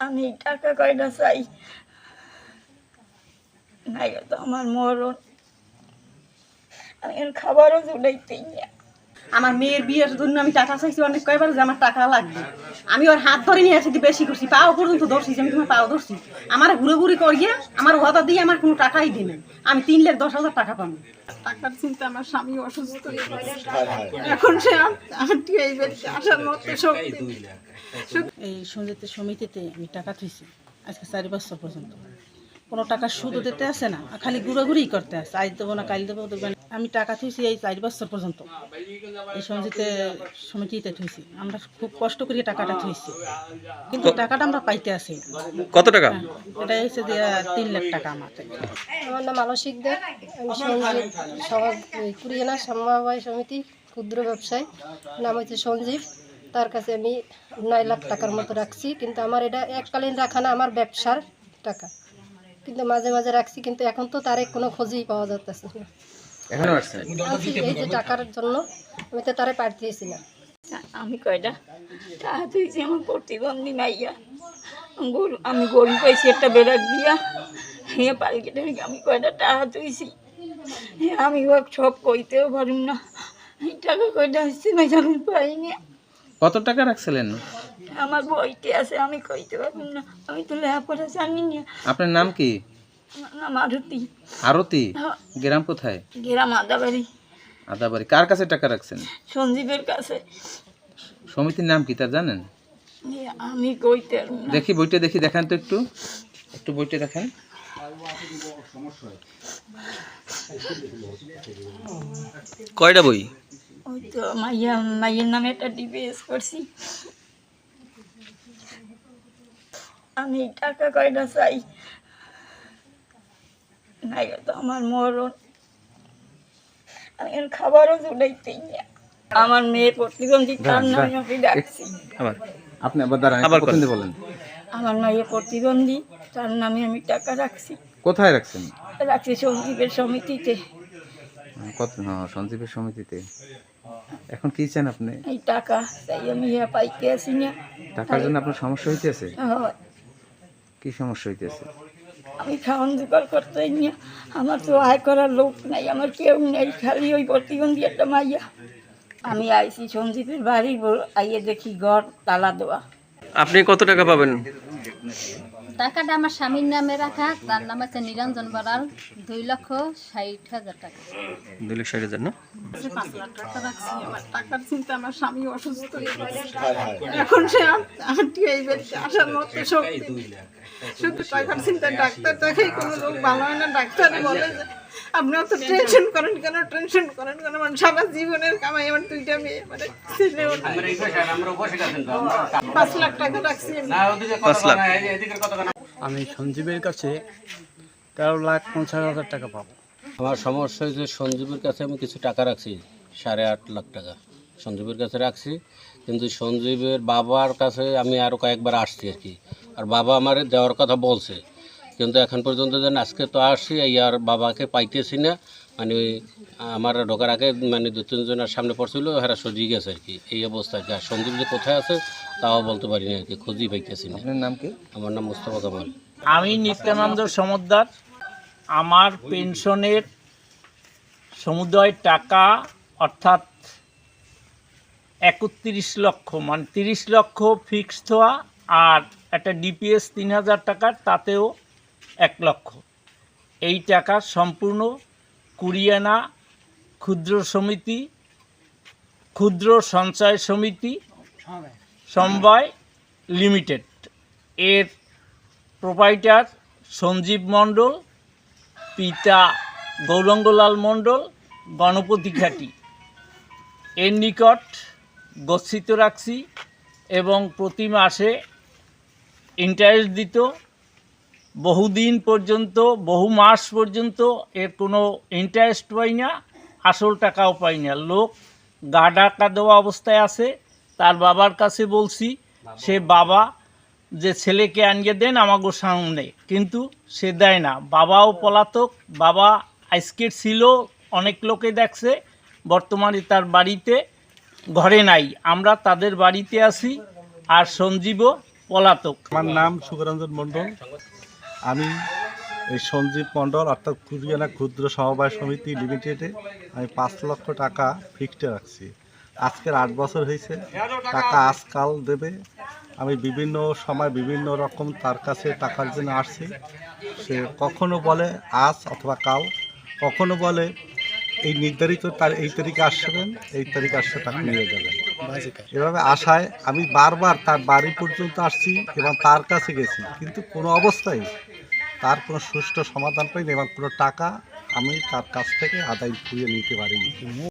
আমি টাকা কয়টা চাই? নাই তো আমার মরণ। আমি খাবারও জুড়াইতেই না আমার মেয়ের বিয়ের জন্য আমি টাকা চাইছি অনেক কয়বার যে আমার টাকা লাগবে। আমি ওর হাত ধরে নিয়ে আসি বেশি করছি পাও পর্যন্ত ধরছি যে আমি তোমার পাও ধরছি। আমার ঘুরে ঘুরে করিয়ে আমার ওয়াদা দিয়ে আমার কোনো টাকাই দিনে আমি তিন লাখ দশ হাজার টাকা পাবো। টাকার চিন্তা আমার স্বামী অসুস্থ এখন সে এই বাড়িতে আসার মতো শক্তি। এই সঞ্জিত সমিতিতে আমি টাকা থুইছি আজকে চারি বছর পর্যন্ত। কোনো টাকা সুদও দিতে আসে না খালি ঘুরাঘুরি করতে আসে। আজ দেবো না কাল দেবো দেবেন আমি টাকা থুইছি এই চার বছর পর্যন্ত। এই সঞ্জিতে সমিতিতে থুইছি। আমরা খুব কষ্ট করে টাকাটা থুইছি। কিন্তু টাকাটা আমরা পাইতে আসি কত টাকা? এটা হচ্ছে যে তিন লাখ টাকা আমাদের আমার নাম আলসিক দে। আমি সমাজ কুরিয়ানা সমবায় সমিতি ক্ষুদ্র ব্যবসায়ী। নাম হচ্ছে সঞ্জীব। তার কাছে আমি নয় লাখ টাকার মতো রাখছি। কিন্তু আমার এটা এককালীন রাখা না আমার ব্যবসার টাকা। কিন্তু মাঝে মাঝে রাখছি কিন্তু এখন তো তার কোনো খোঁজই পাওয়া যাচ্ছে না। এখনও আনছি এই যে টাকার জন্য আমি তো তারে পাঠিয়েছি না। আমি কয়টা টাকা তুইছি আমার প্রতিবন্ধী মাইয়া গরু আমি গরু পাইছি একটা বেড়াক দিয়া। হ্যাঁ পাল কেটে আমি কয়টা টাকা তুইছি? হ্যাঁ আমি ও সব কইতেও পারুম না। এই টাকা কয়টা আসছে না আমি পাইনি। কত টাকা রাখছিলেন? আমার বইতে আছে আমি কইতে পারব না। আমি তো লেখাপড়া জানি না। আপনার নাম কি? নাম আরতি? আরতি। গ্রাম কোথায়? গেরাম আদাবাড়ি। আদাবাড়ি। কার কাছে টাকা রাখছেন? সঞ্জীবের কাছে। সমিতির নাম কি তা জানেন? আমি কইতে দেখি বইটা দেখি দেখান তো একটু। একটু বইটা দেখেন। কয়টা বই? ওই তো মাইয়া মাইয়ের নামে একটা ডিপিএস করছি। আমি টাকা কয়টা চাই? নাই তো আমার মরণ। আমি এখন খাবারও জুড়াইতেই না। আমার মেয়ে প্রতিবন্ধী তার নামে আমি ডাকছি। আপনি আবার দাঁড়ান আবার প্রথম বলেন। আমার প্রতিবন্ধী তার নামে আমি টাকা রাখছি। কোথায় রাখছেন? রাখছি সঞ্জীবের সমিতিতে। কত? হ্যাঁ সঞ্জীবের সমিতিতে। এখন কি চান আপনি? এই টাকা তাই আমি পাইতে আসি না। টাকার জন্য আপনার সমস্যা হইতেছে? হয়। কি সমস্যা হইতেছে? আমি খাওয়ান জোগাড় করতে না আমার তো আয় করার লোক নাই আমার কেউ নেই খালি ওই প্রতিবন্ধী একটা মাইয়া। আমি আইসি সঞ্জিতের বাড়ি আইয়ে দেখি ঘর তালা দেওয়া। আপনি কত টাকা পাবেন? টাকাটা আমার স্বামীর নামে রাখা তার নাম আছে নিরঞ্জন বড়াল দুই লক্ষ ষাট হাজার টাকা। দুই লক্ষ ষাট হাজার না? পাঁচ লাখ টাকা রাখছি আমার টাকার চিন্তা আমার স্বামী অসুস্থ এখন সে আন্টি এই বাড়িতে আসার মতো শক্তি শুধু টাকার চিন্তা ডাক্তার দেখাই কোনো লোক ভালো হয় না ডাক্তার বলে যে আপনি অত টেনশন করেন কেন? টেনশন করেন কেন? আমার সারা জীবনের কামাই আমার দুইটা মেয়ে মানে ছেলে পাঁচ লাখ টাকা রাখছি আমি। পাঁচ লাখ। আমি সঞ্জীবের কাছে তেরো লাখ পঞ্চাশ হাজার টাকা পাবো। আমার সমস্যা হয়েছে সঞ্জীবের কাছে আমি কিছু টাকা রাখছি সাড়ে আট লাখ টাকা সঞ্জীবের কাছে রাখছি। কিন্তু সঞ্জীবের বাবার কাছে আমি আরও কয়েকবার আসছি আর কি। আর বাবা আমার দেওয়ার কথা বলছে। কিন্তু এখন পর্যন্ত যেন আজকে তো আসি ইয়ার বাবাকে পাইতেছি না। মানে ওই আমার ঢোকার আগে মানে দু তিনজনের সামনে পড়ছিল হেরা সজিয়ে গেছে আর কি। এই অবস্থা আর কি। আর সঞ্জীব যে কোথায় আছে তাও বলতে পারি না আর কি খুঁজেই পাইতেছি না। নাম কি? আমার নাম মুস্তফা কামাল। আমি নিত্যানন্দ সমদ্দার। আমার পেনশনের সমুদয় টাকা অর্থাৎ একত্রিশ লক্ষ মানে তিরিশ লক্ষ ফিক্সড হওয়া আর একটা ডিপিএস তিন হাজার টাকার তাতেও এক লক্ষ। এই টাকা সম্পূর্ণ কুরিয়ানা ক্ষুদ্র সমিতি, ক্ষুদ্র সঞ্চয় সমিতি, সমবায় লিমিটেড। এর প্রোপাইটার সঞ্জীব মণ্ডল, পিতা গৌরঙ্গলাল মণ্ডল, গণপতি ঘাটি। এর নিকট গচ্ছিত রাখছি এবং প্রতি মাসে ইন্টারেস্ট দিত বহুদিন পর্যন্ত বহু মাস পর্যন্ত এর কোনো ইন্টারেস্ট পাই না আসল টাকাও পাই না। লোক গা ডাকা দেওয়া অবস্থায় আছে তার বাবার কাছে বলছি সে বাবা যে ছেলেকে আনিয়ে দেন আমাগো সামনে। কিন্তু সে দেয় না। বাবাও পলাতক বাবা আজকে ছিল অনেক লোকে দেখছে বর্তমানে তার বাড়িতে ঘরে নাই। আমরা তাদের বাড়িতে আছি আর সঞ্জীবও পলাতক। আমার নাম সুখরঞ্জন মণ্ডল। আমি এই সঞ্জীব মণ্ডল অর্থাৎ কুরিয়ানা ক্ষুদ্র সমবায় সমিতি লিমিটেডে আমি পাঁচ লক্ষ টাকা ফিক্সড রাখছি। আজকের আট বছর হয়েছে। টাকা আজকাল দেবে। আমি বিভিন্ন সময় বিভিন্ন রকম তার কাছে টাকার জন্য আসছি। সে কখনো বলে আজ অথবা কাল, কখনো বলে এই নির্ধারিত তার, এই তারিখে আসবেন, এই তারিখে আসলে টাকা নিয়ে যাবেন। এভাবে আশায় আমি বারবার তার বাড়ি পর্যন্ত আসছি এবং তার কাছে গেছি। কিন্তু কোনো অবস্থায় তার কোনো সুষ্ঠু সমাধান পাইনি এবং কোনো টাকা আমি তার কাছ থেকে আদায় করিয়ে নিতে পারিনি।